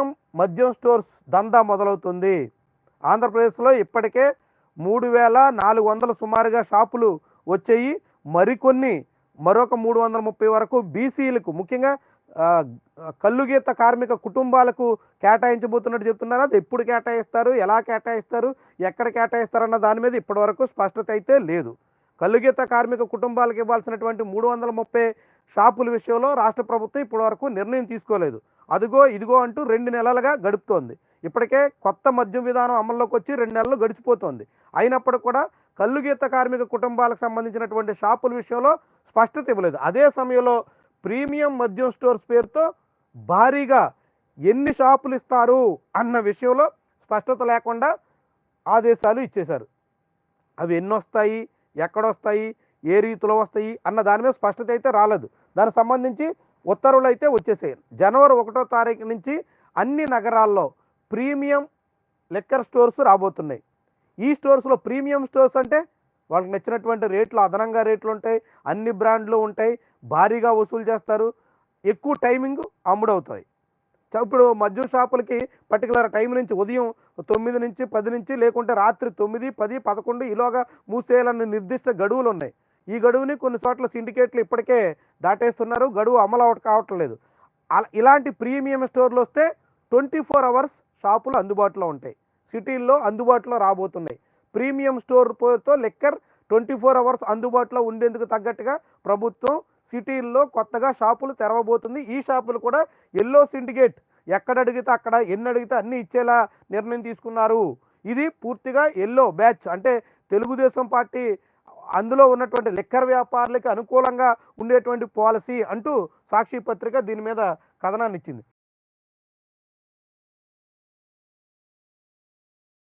Premium మద్యం stores దందా మొదలవుతుంది. ఆంధ్రప్రదేశ్లో ఇప్పటికే మూడు వేల నాలుగు వందల సుమారుగా షాపులు వచ్చాయి. మరికొన్ని మరొక మూడు వందల ముప్పై వరకు బీసీలకు ముఖ్యంగా కల్లుగీత కార్మిక కుటుంబాలకు కేటాయించబోతున్నట్టు చెప్తున్నారు. అది ఎప్పుడు కేటాయిస్తారు ఎలా కేటాయిస్తారు ఎక్కడ కేటాయిస్తారన్న దాని మీద ఇప్పటివరకు స్పష్టత అయితే లేదు. కల్లుగీత కార్మిక కుటుంబాలకు ఇవ్వాల్సినటువంటి మూడు వందల ముప్పై షాపుల విషయంలో రాష్ట్ర ప్రభుత్వం ఇప్పటివరకు నిర్ణయం తీసుకోలేదు. అదిగో ఇదిగో అంటూ రెండు నెలలుగా గడుపుతోంది. ఇప్పటికే కొత్త మద్యం విధానం అమల్లోకి వచ్చి రెండు నెలలు గడిచిపోతోంది. అయినప్పటికీ కూడా కల్లుగీత కార్మిక కుటుంబాలకు సంబంధించినటువంటి షాపుల విషయంలో స్పష్టత ఇవ్వలేదు. అదే సమయంలో ప్రీమియం మద్యం స్టోర్స్ పేరుతో భారీగా ఎన్ని షాపులు ఇస్తారు అన్న విషయంలో స్పష్టత లేకుండా ఆదేశాలు ఇచ్చేశారు. అవి ఎన్ని వస్తాయి ఎక్కడొస్తాయి ఏ రీతిలో వస్తాయి అన్న దాని మీద స్పష్టత అయితే రాలేదు. దానికి సంబంధించి ఉత్తర్వులు అయితే వచ్చేసాయి. జనవరి ఒకటో తారీఖు నుంచి అన్ని నగరాల్లో ప్రీమియం లిక్కర్ స్టోర్స్ రాబోతున్నాయి. ఈ స్టోర్స్లో ప్రీమియం స్టోర్స్ అంటే వాళ్ళకి నచ్చినటువంటి రేట్లు అదనంగా రేట్లు ఉంటాయి అన్ని బ్రాండ్లు ఉంటాయి భారీగా వసూలు చేస్తారు. ఎక్కువ టైమింగ్ అమ్ముడవుతాయి. ఇప్పుడు మద్యం షాపులకి పర్టికులర్ టైం నుంచి ఉదయం తొమ్మిది నుంచి పది నుంచి లేకుంటే రాత్రి తొమ్మిది పది పదకొండు ఈలోగా మూసేయాలన్న నిర్దిష్ట గడువులు ఉన్నాయి ఈ గడువుని కొన్ని చోట్ల సిండికేట్లు ఇప్పటికే దాటేస్తున్నారు. గడువు అమలు అవట కావట్లేదు. అలా ఇలాంటి ప్రీమియం స్టోర్లు వస్తే ట్వంటీ ఫోర్ అవర్స్ షాపులు అందుబాటులో ఉంటాయి. సిటీల్లో అందుబాటులో రాబోతున్నాయి. ప్రీమియం స్టోర్ పేరుతో లెక్కర్ ట్వంటీ ఫోర్ అవర్స్ అందుబాటులో ఉండేందుకు తగ్గట్టుగా ప్రభుత్వం సిటీల్లో కొత్తగా షాపులు తెరవబోతుంది. ఈ షాపులు కూడా ఎల్లో సిండికేట్ ఎక్కడ అడిగితే అక్కడ ఎన్ని అడిగితే అన్ని ఇచ్చేలా నిర్ణయం తీసుకున్నారు. ఇది పూర్తిగా ఎల్లో బ్యాచ్ అంటే తెలుగుదేశం పార్టీ అందులో ఉన్నటువంటి లిక్కర్ వ్యాపారులకు అనుకూలంగా ఉండేటువంటి పాలసీ అంటూ సాక్షి పత్రిక దీని మీద కథనాన్ని ఇచ్చింది.